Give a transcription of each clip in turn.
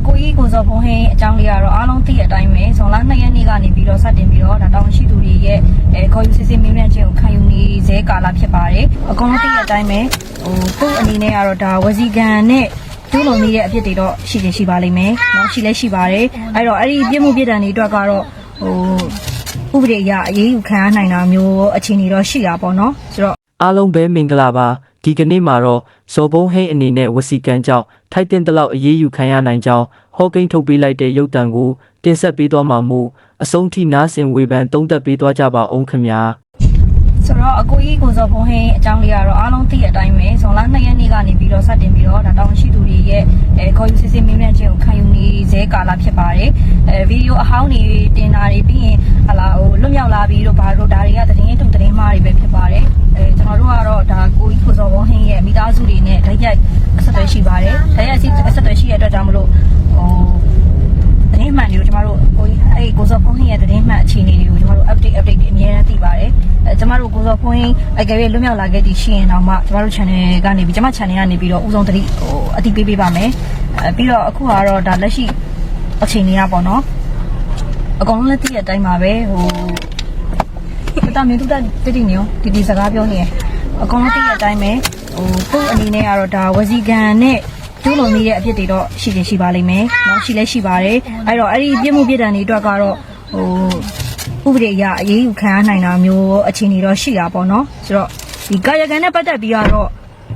အကိုကြီးကိုစောဘုံဟင်းအကြောင်းလေးကတော့အားလုံးသိတဲ့အတိုင်းပဲဇွန်လ2ရက်နေ့ကနေပြီးတော့စတင်ပြီးတော့ဒါတောင်းရှိသူတွေရဲ့အဲခေါ်ယူစစ်စစ်မေးမြန်းခြင်းကိုခံယူနေစေကာလဖြစ်ပါတယ်အကုန်လုံးသိတဲ့အတိုင်းပဲဟိုခုအနေနဲ့ကတော့ဒါဝစီကန်နဲ့ကျူးလွန်မိတဲ့အဖြစ်တွေတော့ရှိရင်ရှိပါလိမ့်မယ်။နောက်ရှိလဲရှိပါတယ်။အဲ့တော့အဲ့ဒီပြစ်မှုပြစ်ဒဏ်တွေအတွက်ကတော့ဟိုဥပဒေအရအရေးယူခံရနိုင်တာမျိုးအခြေအနေတော့ရှိတာပေါ့နော်။ဆိုတော့ အားလုံးပဲမင်္ဂလာပါဒီကနေ့မှာတော့ဇော်ဘုံဟိန်းအနေနဲ့ဝစီကန်ကြောင့်ထိုက်တင်တလောက်အေးအေးယူခံရနိုင်ကြောင်းဟောကိန်းထုတ်ပေးလိုက်တဲ့ရုပ်တံကိုတင်ဆက်ပေးသွားမှာမို့အဆုံးထိနားဆင်ဝေဖန်သုံးသပ်ပေးသွားကြပါအောင်ခင်ဗျာဆိုတော့အကိုကြီးကိုစောဖုံးဟင်းအကြောင်းလေးကတော့အားလုံးသိတဲ့အတိုင်းပဲဇွန်လ2ရက်နေ့ကနေပြီးတော့စတင်ပြီးတော့ဒါတောင်းရှိသူတွေရဲ့အဲခေါ်ယူစစ်စစ်မင်းမြန်းခြင်းကို ခံယူနေစေကာလဖြစ်ပါတယ်အဲဗီဒီယိုအဟောင်းတွေတင်တာတွေပြီးရင်ဟလာဟိုလွတ်မြောက်လာပြီးတော့ဘာလို့ဒါတွေကသတင်းတုံသတင်းမှားတွေပဲဖြစ်ပါတယ်အဲကျွန်တော်တို့ကတော့ဒါကိုကြီးကိုစောဖုံးဟင်းရဲ့မိသားစုတွေနဲ့ဓာတ်ရိုက်အဆက်အသွယ်ရှိပါတယ်ဓာတ်ရိုက်အဆက်အသွယ်ရှိတဲ့အတွက်ကြောင့်မလို့ဟိုသတင်းမှန်တွေကိုကျမတို့ကိုကြီးအဲ့ဒီကိုစောဖုန်းဟင်းရဲ့သတင်းမှန်အခြေအနေတွေကိုကျမတို့ update update တွေအများအားသိပါတယ်အဲကျမတို့ကိုစောဖုန်းဟင်းအကယ်၍လွတ်မြောက်လာခဲ့သည်ရှိရင်တော့မှကျမတို့ channel ကနေပြီးကျမ channel ကနေပြီးတော့ဥဆုံးသတိဟိုအတိပေးပေးပါမယ်အဲပြီးတော့အခုကတော့ဒါလက်ရှိ အခြေအနေရပေါ့နော်အကောင်လုံးလည်းသိတဲ့အတိုင်းပါပဲဟိုတမင်းတူတက်တတိနေရောဒီဒီစကားပြောနေရအကောင်လုံးသိတဲ့အတိုင်းပဲဟိုသူ့အနေနဲ့ကတော့ဒါဝစီကန်နဲ့ကျူးလွန်နေတဲ့အဖြစ်တွေတော့ရှိနေရှိပါလိမ့်မယ်။နော်ရှိလဲရှိပါတယ်။အဲ့တော့အဲ့ဒီပြစ်မှုပြစ်ဒဏ်တွေအတွက်ကတော့ဟိုဥပဒေအရအရေးယူခံရနိုင်တာမျိုးအခြေအနေတော့ရှိတာပေါ့နော်။ဆိုတော့ဒီကာယကံနဲ့ပတ်သက်ပြီးတော့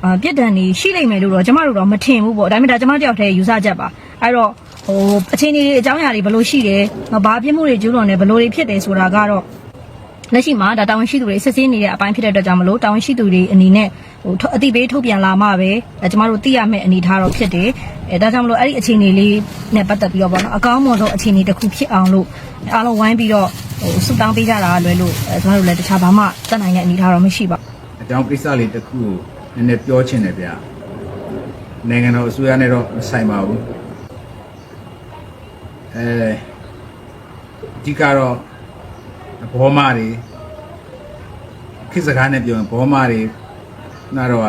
အပြစ်ဒဏ်တွေရှိလိမ့်မယ်လို့တော့ကျမတို့တော့မထင်ဘူးပေါ့။ဒါပေမဲ့ဒါကျမတို့တယောက်တည်းယူဆချက်ပါ။အဲ့တော့ ဟိုအခြေအနေတွေအကြောင်းအရာတွေဘယ်လိုရှိတယ်ဘာပြစ်မှုတွေကျူးလွန်တယ်ဘယ်လိုတွေဖြစ်တယ်ဆိုတာကတော့လက်ရှိမှာဒါတာဝန်ရှိသူတွေစစ်ဆေးနေတဲ့အပိုင်းဖြစ်တဲ့အတွက်ကြောင့်မလို့တာဝန်ရှိသူတွေအနေနဲ့ဟိုအတိပေးထုတ်ပြန်လာမှပဲအဲကျမတို့သိရမယ့်အနေအထားတော့ဖြစ်တယ်အဲဒါကြောင့်မလို့အဲ့ဒီအခြေအနေလေးနဲ့ပတ်သက်ပြီးတော့ပေါ့နော်အကောင်းမွန်ဆုံးအခြေအနေတစ်ခုဖြစ်အောင်လို့အားလုံးဝိုင်းပြီးတော့ဟိုဆူတောင်းပေးကြတာလွယ်လို့အဲကျမတို့လည်းတခြားဘာမှတတ်နိုင်တဲ့အနေအထားတော့မရှိပါဘူးအကြောင်းကိစ္စလေးတစ်ခုကိုနည်းနည်းပြောချင်တယ်ဗျနိုင်ငံတော်အစိုးရနဲ့တော့မဆိုင်ပါဘူး အဲဒီကတော့ဘောမတွေခေတ်စကားနဲ့ပြောရင်ဘောမတွေနာတော့က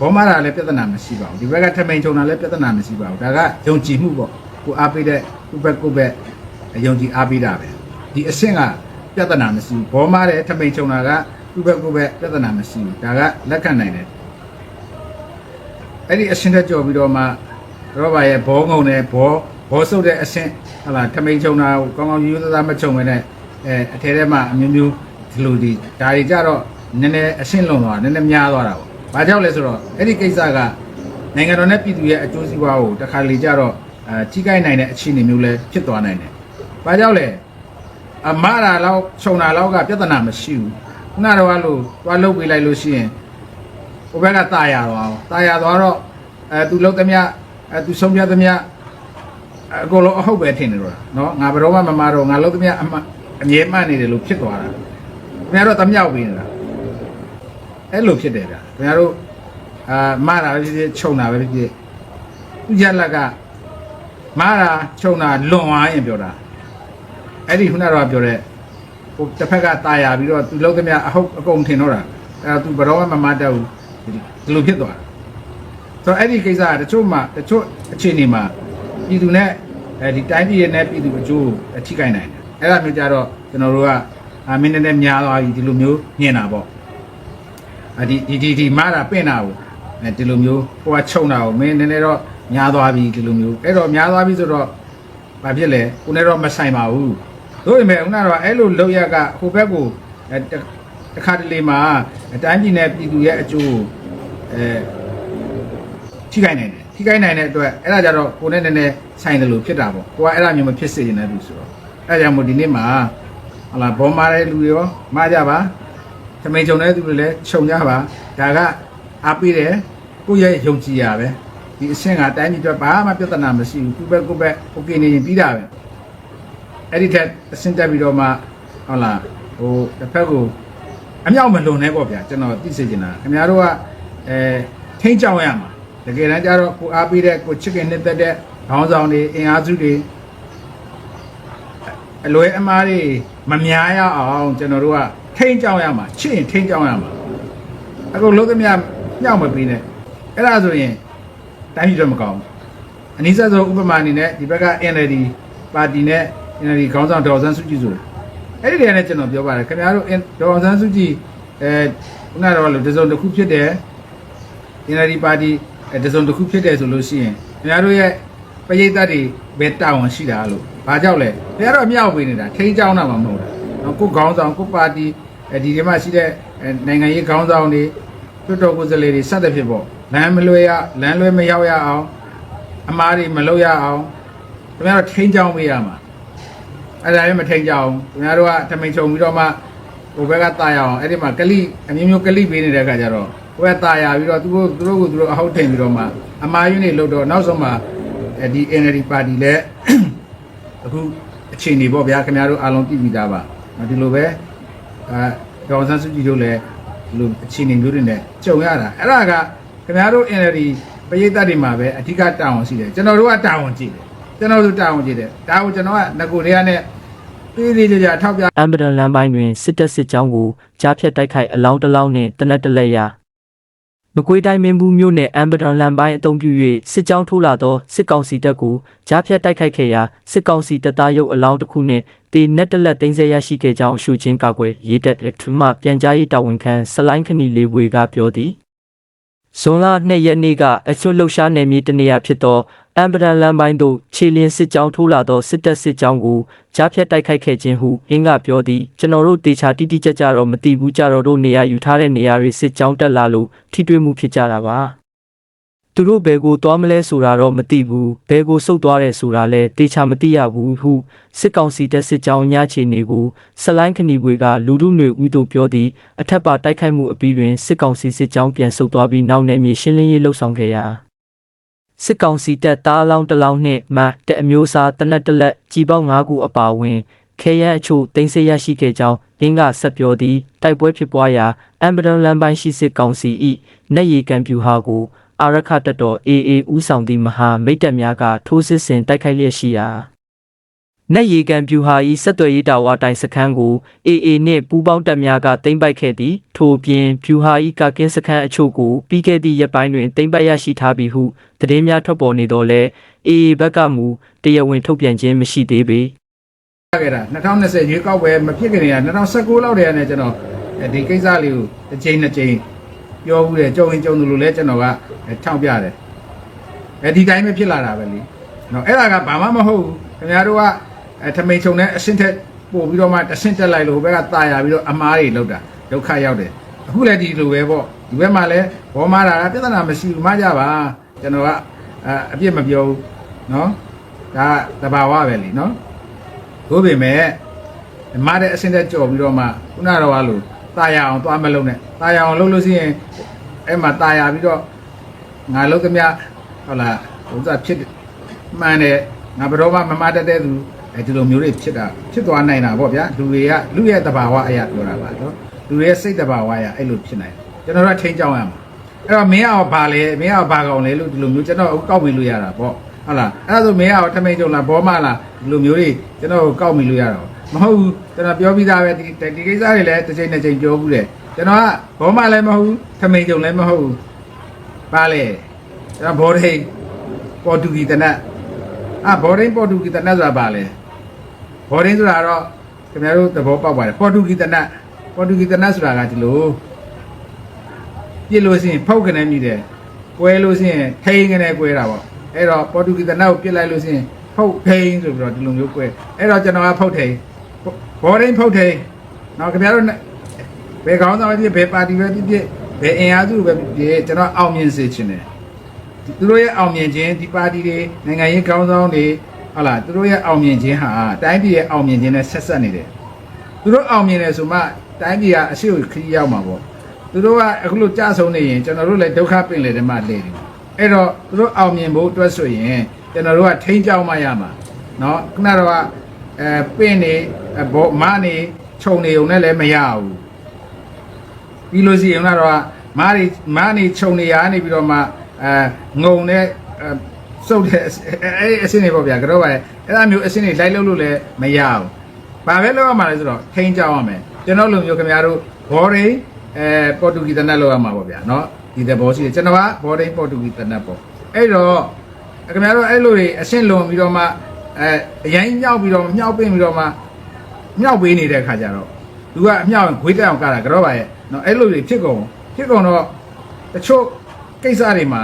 ဘောမတာလည်းပြဿနာမရှိပါဘူးဒီဘက်ကထမိန်ချုံတာလည်းပြဿနာမရှိပါဘူးဒါကယုံကြည်မှုပေါ့ကိုအားပေးတဲ့ကိုဘက်ကိုဘက်ယုံကြည်အားပေးတာပဲဒီအဆင့်ကပြဿနာမရှိဘူးဘောမတဲ့ထမိန်ချုံတာကကိုဘက်ကိုဘက်ပြဿနာမရှိဘူးဒါကလက်ခံနိုင်တယ်အဲ့ဒီအဆင့်တက်ကြော်ပြီးတော့မှရောဘာရဲ့ဘောငုံနဲ့ဘော ဘောဆုပ်တဲ့အဆင့်ဟလာထမိန်ချုံတာကိုကောင်းကောင်းရိုးရိုးသားသားမချုံမနဲ့အဲအထဲထဲမှာအမျိုးမျိုးဒီလိုဒီဒါတွေကြတော့နည်းနည်းအဆင့်လွန်သွားနည်းနည်းများသွားတာပေါ့။ဘာကြောင့်လဲဆိုတော့အဲ့ဒီကိစ္စကနိုင်ငံတော်နဲ့ပြည်သူရဲ့အကျိုးစီးပွားကိုတစ်ခါလေကြတော့အဲကြီးကိုက်နိုင်တဲ့အခြေအနေမျိုးလည်းဖြစ်သွားနိုင်တယ်။ဘာကြောင့်လဲအမရာလောက်ခြုံတာလောက်ကပြဿနာမရှိဘူး။ခုနကတော့လို့သွားလုတ်ပေးလိုက်လို့ရှိရင်ဟိုဘက်ကตายရသွားအောင်။ตายရသွားတော့အဲသူလုတ်သမျှအဲသူဆုံးဖြတ်သမျှ အကုန်လုံးအဟုတ်ပဲထင်နေတော့တာเนาะငါဘယ်တော့မှမမတော့ငါလုတ်သမျှအမှအမြဲမှတ်နေတယ်လို့ဖြစ်သွားတာခင်ဗျားတို့တမြောက်ပြီးနေတာအဲ့လိုဖြစ်တယ်ဗျာခင်ဗျားတို့အာမတာပဲဖြစ်ဖြစ်ခြုံတာပဲဖြစ်ဖြစ်သူရလက်ကမတာခြုံတာလွန်သွားရင်ပြောတာအဲ့ဒီခုနကတော့ပြောတဲ့ဟိုတစ်ဖက်ကตายရပြီးတော့သူလုတ်သမျှအဟုတ်အကုန်ထင်တော့တာအဲ့ဒါသူဘယ်တော့မှမမတတ်ဘူးဒီလိုဖြစ်သွားတာဆိုတော့အဲ့ဒီကိစ္စကတချို့မှတချို့အခြေအနေမှာ ပြည်သူနဲ့အဲဒီတိုင်းပြည်ရဲ့နဲ့ပြည်သူအကျိုးအထိကိုင်းနိုင်တယ်အဲ့ဒါမျိုးကြတော့ကျွန်တော်တို့ကအာမင်းနဲ့နဲ့များသွားပြီဒီလိုမျိုးညင်တာပေါ့အဒီဒီဒီဒီမာတာပင့်တာကိုအဲဒီလိုမျိုးဟိုကခြုံတာကိုမင်းနည်းနည်းတော့များသွားပြီဒီလိုမျိုးအဲ့တော့များသွားပြီဆိုတော့ဘာဖြစ်လဲကိုနဲ့တော့မဆိုင်ပါဘူးတို့ပေမဲ့ခုနကတော့အဲ့လိုလောက်ရကဟိုဘက်ကိုအဲတခါတလေမှာအတိုင်းပြည်နဲ့ပြည်သူရဲ့အကျိုးအဲထိခိုက်နိုင်တယ် ထိခိုက်နိုင်တဲ့အတွက်အဲ့ဒါကြတော့ကိုနဲ့နည်းနည်းဆိုင်တယ်လို့ဖြစ်တာပေါ့ကိုကအဲ့ဒါမျိုးမဖြစ်စေချင်တဲ့လူဆိုတော့အဲ့ကြောင့်မို့ဒီနေ့မှာဟလာဘောမာတဲ့လူတွေရောမကြပါသမိန်ချုံတဲ့သူတွေလည်းခြုံကြပါဒါကအားပေးတယ်ကိုရဲ့ယုံကြည်ရပဲဒီအဆင့်ကတိုင်းပြည်အတွက်ဘာမှပြဿနာမရှိဘူးကိုပဲကိုပဲ okay နေရင်ပြီးတာပဲအဲ့ဒီထက်အဆင့်တက်ပြီးတော့မှဟုတ်လားဟိုတစ်ဖက်ကိုအမြောက်မလွန်နဲ့ပေါ့ဗျာကျွန်တော်သိစေချင်တာခင်ဗျားတို့ကအဲထိမ့်ကြောင်ရမှာ တကယ်တမ်းကျတော့ကိုအားပေးတဲ့ကိုချစ်ခင်နှစ်သက်တဲ့ခေါင်းဆောင်တွေအင်အားစုတွေအလွဲအမားတွေမများရအောင်ကျွန်တော်တို့ကထိန်းချောင်းရမှာချစ်ရင်ထိန်းချောင်းရမှာအခုလုံးသမျှညှောက်မပေးနဲ့အဲ့ဒါဆိုရင်တိုင်းပြည်တော့မကောင်းဘူးအနည်းဆက်ဆုံးဥပမာအနေနဲ့ဒီဘက်က NLD ပါတီနဲ့ NLD ခေါင်းဆောင်ဒေါ်အောင်ဆန်းစုကြည်ဆိုတာအဲ့ဒီတည်းနဲ့ကျွန်တော်ပြောပါတယ်ခင်ဗျားတို့ဒေါ်အောင်ဆန်းစုကြည်အဲခုနကတော့လို့တစုံတစ်ခုဖြစ်တယ် NLD ပါတီ အဲတစုံတစ်ခုဖြစ်တယ်ဆိုလို့ရှိရင်ခင်ဗျားတို့ရဲ့ပရိသတ်တွေပဲတာဝန်ရှိတာလို့ဘာကြောက်လဲခင်ဗျားတို့အမြောက်ပေးနေတာထိန်းချောင်းတာမှမဟုတ်တာနော်ကိုယ်ခေါင်းဆောင်ကိုယ်ပါတီအဲဒီဒီမှာရှိတဲ့အဲနိုင်ငံရေးခေါင်းဆောင်တွေတွတ်တော်ကိုယ်စားလှယ်တွေစသဖြင့်ပေါ့လမ်းမလွဲရလမ်းလွဲမရောက်ရအောင်အမားတွေမလုပ်ရအောင်ခင်ဗျားတို့ထိန်းချောင်းပေးရမှာအဲ့ဒါလည်းမထိန်းချောင်းခင်ဗျားတို့ကထမိန်ချုံပြီးတော့မှဟိုဘက်ကတာရအောင်အဲ့ဒီမှာကလိအမျိုးမျိုးကလိပေးနေတဲ့အခါကျတော့ ဟိုဘက်တာရပြီးတော့သူတို့သူတို့ကိုသူတို့အဟုတ်ထိန်ပြီးတော့မှအမားယူနေလို့တော့နောက်ဆုံးမှအဲဒီ NLD ပါတီလည်းအခုအခြေအနေပေါ့ဗျာခင်ဗျားတို့အားလုံးသိပြီးသားပါဒီလိုပဲအဲဒေါ်ဆန်းစုကြည်တို့လည်းဒီလိုအခြေအနေမျိုးတွေနဲ့ကြုံရတာအဲ့ဒါကခင်ဗျားတို့ NLD ပရိသတ်တွေမှာပဲအဓိကတာဝန်ရှိတယ်ကျွန်တော်တို့ကတာဝန်ကြည့်တယ်ကျွန်တော်တို့တာဝန်ကြည့်တယ်ဒါကိုကျွန်တော်ကငကိုတွေကနဲ့သေးသေးကြကြထောက်ပြအမ်ဘဒန်လမ်းပိုင်းတွင်စစ်တပ်စစ်ကြောင်းကိုကြားဖြတ်တိုက်ခိုက်အလောင်းတစ်လောင်းနှင့်တနက်တစ်လက်ရာ မကွေးတိုင်းမင်းဘူးမြို့နယ်အမ်ဘဒန်လမ်းပိုင်းအုံပြု၍စစ်ကြောင်းထိုးလာသောစစ်ကောင်စီတပ်ကိုကြားဖြတ်တိုက်ခိုက်ခဲ့ရာစစ်ကောင်စီတပ်သားရုပ်အလောင်းတစ်ခုနှင့်တေနက်တလက်သိမ်းဆည်းရရှိခဲ့ကြောင်းအရှုချင်းကောက်ွယ်ရေးတက်တဲ့ထူမှပြန်ကြားရေးတာဝန်ခံဆလိုင်းခဏီလေးဝေကပြောသည် ဇွန်လ2ရက်နေ့ကအချွတ်လှုပ်ရှားနယ်မြေတနေရာဖြစ်သောအမ်ဘဒန်လမ်းပိုင်းသို့ခြေလင်းစစ်ကြောင်းထိုးလာသောစစ်တပ်စစ်ကြောင်းကိုကြားဖြတ်တိုက်ခိုက်ခဲ့ခြင်းဟုအင်းကပြောသည်ကျွန်တော်တို့တေချာတိတိကျကျတော့မသိဘူးကြတော့တို့နေရာယူထားတဲ့နေရာတွေစစ်ကြောင်းတက်လာလို့ထိတွေ့မှုဖြစ်ကြတာပါ သူတို့ဘယ်ကိုသွားမလဲဆိုတာတော့မသိဘူးဘယ်ကိုဆုတ်သွားတယ်ဆိုတာလည်းတေချာမသိရဘူးဟုစစ်ကောင်စီတပ်စစ်ကြောင်းညချေနေကိုဆလိုင်းခဏီပွေကလူလူຫນွေဦးတို့ပြောသည်အထက်ပါတိုက်ခိုက်မှုအပြီးတွင်စစ်ကောင်စီစစ်ကြောင်းပြန်ဆုတ်သွားပြီးနောက်နယ်မြေရှင်းလင်းရေးလှုပ်ဆောင်ခဲ့ရာစစ်ကောင်စီတပ်သားအလောင်းတစ်လောင်းနှင့်မတက်အမျိုးအစားတနက်တစ်လက်ကြီးပေါင်း၅ခုအပါအဝင်ခဲရန်အချို့တင်ဆက်ရရှိခဲ့ကြောင်းရင်းကဆက်ပြောသည်တိုက်ပွဲဖြစ်ပွားရာအမ်ဘဒန်လန်ပိုင်းရှိစစ်ကောင်စီ၏နက်ရီကံပြူဟာကို အာရခတပ်တော် AA ဦးဆောင်သည့်မဟာမိတ်တပ်များကထိုးစစ်ဆင်တိုက်ခိုက်လျက်ရှိရာနက်ရီကံပြူဟာ၏ဆက်သွယ်ရေးတာဝါတိုင်စခန်းကို AA နှင့်ပူးပေါင်းတပ်များကတင်ပိုက်ခဲ့သည်ထို့အပြင်ပြူဟာ၏ကာကင်းစခန်းအချို့ကိုပြီးခဲ့သည့်ရက်ပိုင်းတွင်တင်ပိုက်ရရှိထားပြီးဟုသတင်းများထွက်ပေါ်နေတော့လဲ AA ဘက်ကမူတရားဝင်ထုတ်ပြန်ခြင်းမရှိသေးပေခဲ့တာ2020ရွေးကောက်ပွဲမဖြစ်ခင်က2019လောက်တည်းကနေကျွန်တော်ဒီကိစ္စလေးကိုတစ်ချိန်နှစ်ချိန် ပြောဘူးတယ်ကြုံရင်ကြုံတယ်လို့လည်းကျွန်တော်ကထောက်ပြတယ်အဲဒီတိုင်းပဲဖြစ်လာတာပဲလीနော်အဲ့ဒါကဘာမှမဟုတ်ဘူးခင်ဗျားတို့ကထမိန်ချုံနဲ့အဆင့်ထက်ပို့ပြီးတော့မှအဆင့်တက်လိုက်လို့ဘက်ကตายရပြီးတော့အမားတွေလောက်တာဒုက္ခရောက်တယ်အခုလည်းဒီလိုပဲပေါ့ဒီဘက်မှာလည်းဘောမာတာကပြဿနာမရှိဘူးမကြပါကျွန်တော်ကအပြစ်မပြောဘူးနော်ဒါတဘာဝပဲလीနော် တို့ပေမဲ့မတဲ့အဆင့်တက်ကြော်ပြီးတော့မှခုနတော့ကလို့ ตายရအောင်သွားမလုံးနဲ့ตายရအောင်လုပ်လို့ရှိရင်အဲ့မှာตายရပြီးတော့ငါလုံးသမျှဟုတ်လားဥစ္စာဖြစ်မှန်တယ်ငါဘယ်တော့မှမမတတ်တဲ့သူအဲဒီလိုမျိုးတွေဖြစ်တာဖြစ်သွားနိုင်တာပေါ့ဗျာလူတွေကလူရဲ့တဘာဝအရာပြောတာပါနော်လူရဲ့စိတ်တဘာဝအရာအဲ့လိုဖြစ်နိုင်တယ်ကျွန်တော်တို့ထိန်းကြောင်းရမှာအဲ့တော့မင်းအောင်ဘာလဲမင်းအောင်ဘာကောင်လဲလို့ဒီလိုမျိုးကျွန်တော်ကောက်ပြီးလို့ရတာပေါ့ဟုတ်လားအဲ့ဒါဆိုမင်းအောင်ထမိန်ကြုံလားဘောမလားဒီလိုမျိုးတွေကျွန်တော်ကောက်ပြီးလို့ရတာ မဟုတ်ဘူးကျွန်တော်ပြောပြီးသားပဲဒီဒီကိစ္စတွေလည်းတစ်ချိန်တစ်ချိန်ပြောဘူးတယ်ကျွန်တော်ကဘောမလည်းမဟုတ်ဘူးထမိန်ကြုံလည်းမဟုတ်ဘူးပါလေကျွန်တော်ဘောဒိန်ပေါ်တူဂီတနတ်အာဘောဒိန်ပေါ်တူဂီတနတ်ဆိုတာပါလေဘောဒိန်ဆိုတာတော့ခင်ဗျားတို့သဘောပေါက်ပါတယ်ပေါ်တူဂီတနတ်ပေါ်တူဂီတနတ်ဆိုတာကဒီလိုပြစ်လို့ရှိရင်ဖောက်ကနေမြည်တယ်ကွဲလို့ရှိရင်ထိန်ကနေကွဲတာပေါ့အဲ့တော့ပေါ်တူဂီတနတ်ကိုပြစ်လိုက်လို့ရှိရင်ဖုတ်ထိန်ဆိုပြီးတော့ဒီလိုမျိုးကွဲအဲ့တော့ကျွန်တော်ကဖုတ်ထိန် ဘောဒိန်ဖုတ်ထိန်နော်ခင်ဗျားတို့ဘယ်ကောင်းဆောင်ပဲဖြစ်ဘယ်ပါတီပဲဖြစ်ဖြစ်ဘယ်အင်အားစုပဲဖြစ်ဖြစ်ကျွန်တော်အောင်မြင်စေချင်တယ်သူတို့ရဲ့အောင်မြင်ခြင်းဒီပါတီတွေနိုင်ငံရေးကောင်းဆောင်တွေဟုတ်လားသူတို့ရဲ့အောင်မြင်ခြင်းဟာတိုင်းပြည်ရဲ့အောင်မြင်ခြင်းနဲ့ဆက်ဆက်နေတယ်သူတို့အောင်မြင်တယ်ဆိုမှတိုင်းပြည်ကအရှိကိုခရီးရောက်မှာပေါ့သူတို့ကအခုလိုကြဆုံနေရင်ကျွန်တော်တို့လည်းဒုက္ခပင်လေတယ်မှလေတယ်အဲ့တော့သူတို့အောင်မြင်ဖို့အတွက်ဆိုရင်ကျွန်တော်တို့ကထိန်းကြောင်းမှရမှာเนาะခုနတော့အဲပင့်နေ ဘောမနေခြုံနေုံနဲ့လည်းမရဘူးပြီးလို့ရှိရင်ကတော့မားနေမားနေခြုံနေရနေပြီးတော့မှအဲငုံနဲ့စုပ်တဲ့အဲအစင်းနေပေါ့ဗျာကတော့ပါအဲ့ဒါမျိုးအစင်းနေလိုက်လို့လို့လည်းမရဘူးဘာပဲလုပ်ရမှာလဲဆိုတော့ထိန်းကြောင်းရမယ်ကျွန်တော်လူမျိုးခင်ဗျားတို့ဘော်ရင်းအဲပေါ်တူဂီတနတ်လောက်ရမှာပေါ့ဗျာเนาะဒီတဲ့ဘောရှိတယ်ကျွန်တော်ကဘော်ရင်းပေါ်တူဂီတနတ်ပေါ့အဲ့တော့ ခင်ဗျားတို့အဲ့လိုတွေအရှင်းလွန်ပြီးတော့မှအဲအရင်ညှောက်ပြီးတော့မြောက်ပင့်ပြီးတော့မှ မြောက်ပေးနေတဲ့ခါကျတော့သူကအမြောက်ဂွေးတက်အောင်ကတာကြောပါရဲ့နော်အဲ့လိုတွေဖြစ်ကုန်ဖြစ်ကုန်တော့တချို့ကိစ္စတွေမှာ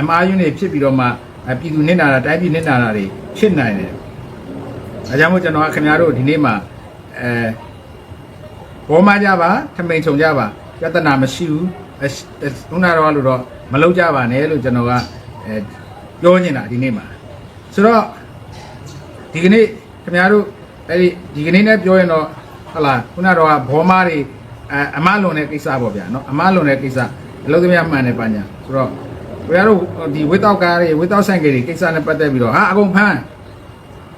အမားယွန်းတွေဖြစ်ပြီးတော့မှအပြည်သူနစ်နာတာတိုင်းပြည်နစ်နာတာတွေဖြစ်နိုင်တယ်အဲကြောင့်မို့ကျွန်တော်ကခင်ဗျားတို့ဒီနေ့မှာအဲဘောမကြပါထမိန်ချုံကြပါပြဿနာမရှိဘူးအဲခုနကတော့လို့တော့မလုံးကြပါနဲ့လို့ကျွန်တော်ကအဲပြောနေတာဒီနေ့မှာဆိုတော့ဒီကနေ့ခင်ဗျားတို့ အဲဒီဒီကနေ့နဲ့ပြောရင်တော့ဟလာခုနကတော့ကဘောမတွေအဲအမလွန်တဲ့ကိစ္စပေါ့ဗျာနော်အမလွန်တဲ့ကိစ္စအလုပ်သမီးမှန်တယ်ပါညာဆိုတော့ခင်ဗျားတို့ဒီဝိတောက်ကားတွေဝိတောက်ဆိုင်ကတွေကိစ္စနဲ့ပတ်သက်ပြီးတော့ဟာအကုန်ဖမ်း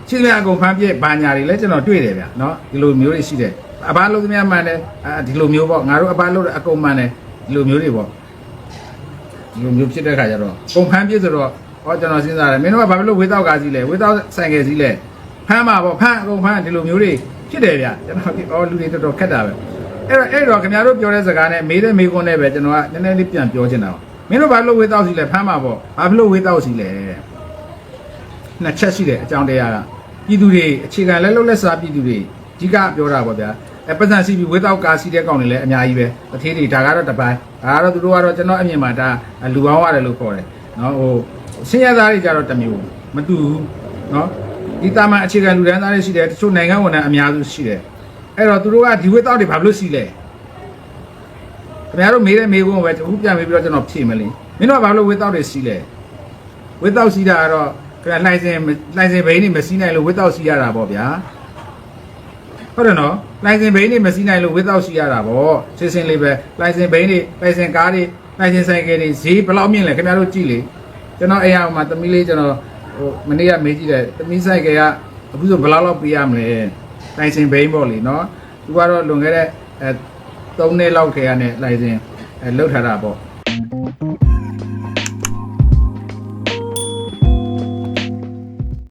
ရှိတယ်အကုန်ဖမ်းပြည့်ဘာညာတွေလည်းကျွန်တော်တွေ့တယ်ဗျာနော်ဒီလိုမျိုးတွေရှိတယ်အဘလုပ်သမီးမှန်တယ်အဲဒီလိုမျိုးပေါ့ငါတို့အဘလုပ်တဲ့အကုန်မှန်တယ်ဒီလိုမျိုးတွေပေါ့ဒီလိုမျိုးဖြစ်တဲ့ခါကျတော့ကုန်ဖမ်းပြည့်ဆိုတော့ဟောကျွန်တော်စဉ်းစားတယ်မင်းတို့ကဘာဖြစ်လို့ဝေတောက်ကစီးလဲဝေတောက်ဆိုင်ကစီးလဲ ဖမ်းမှာပေါ့ဖမ်းအကုန်ဖမ်းဒီလိုမျိုးတွေဖြစ်တယ်ဗျာကျွန်တော်ဟောလူတွေတော်တော်ခက်တာပဲအဲ့တော့အဲ့တော့ခင်ဗျားတို့ပြောတဲ့စကားနဲ့မေးတဲ့မေးခွန်းနဲ့ပဲကျွန်တော်ကနည်းနည်းလေးပြန်ပြောချင်တာပါမင်းတို့ဘာလို့ဝေတောက်စီးလဲဖမ်းမှာပေါ့ဘာဖြစ်လို့ဝေတောက်စီးလဲနှစ်ချက်ရှိတယ်အကြောင်းတရားကပြည်သူတွေအခြေခံလက်လုံးလက်စားပြည်သူတွေကြီးကပြောတာပေါ့ဗျာအဲပတ်စံစီပြီးဝေတောက်ကာစီးတဲ့ကောင်တွေလည်းအများကြီးပဲတထေးတွေဒါကတော့တပိုင်းဒါကတော့သူတို့ကတော့ကျွန်တော်အမြင်မှာဒါလူပေါင်းရတယ်လို့ခေါ်တယ်နော်ဟိုဆင်းရဲသားတွေကြတော့တစ်မျိုးမတူဘူးနော် ဒီတာမန်အခြေခံလူဒန်းသားတွေရှိတယ်တချို့နိုင်ငံဝန်ထမ်းအများစုရှိတယ်အဲ့တော့သူတို့ကဒီဝေတောက်တွေဘာလို့စီးလဲခင်ဗျားတို့မေးတဲ့မေးခွန်းကိုပဲအခုပြန်မေးပြီးတော့ကျွန်တော်ဖြေမလိမင်းတို့ကဘာလို့ဝေတောက်တွေစီးလဲဝေတောက်စီးတာကတော့ခင်ဗျာလိုင်စင်လိုင်စင်ဘိန်းတွေမစီးနိုင်လို့ဝေတောက်စီးရတာပေါ့ဗျာဟုတ်တယ်နော်လိုင်စင်ဘိန်းတွေမစီးနိုင်လို့ဝေတောက်စီးရတာပေါ့စင်စင်လေးပဲလိုင်စင်ဘိန်းတွေလိုင်စင်ကားတွေလိုင်စင်ဆိုင်ကယ်တွေဈေးဘယ်လောက်မြင့်လဲခင်ဗျားတို့ကြည့်လေကျွန်တော်အိမ်အောင်မှာတမီးလေးကျွန်တော် ဟိုမနေ့ကမေးကြည့်တယ်တမီးဆိုင်ကယ်ကအခုဆိုဘယ်လောက်လောက်ပေးရမလဲလိုင်စင်ဘိန်းပေါ့လေနော်သူကတော့လွန်ခဲ့တဲ့အဲ3နှစ်လောက်ခေတ်ကနေလိုင်စင်အဲလောက်ထားတာပေါ့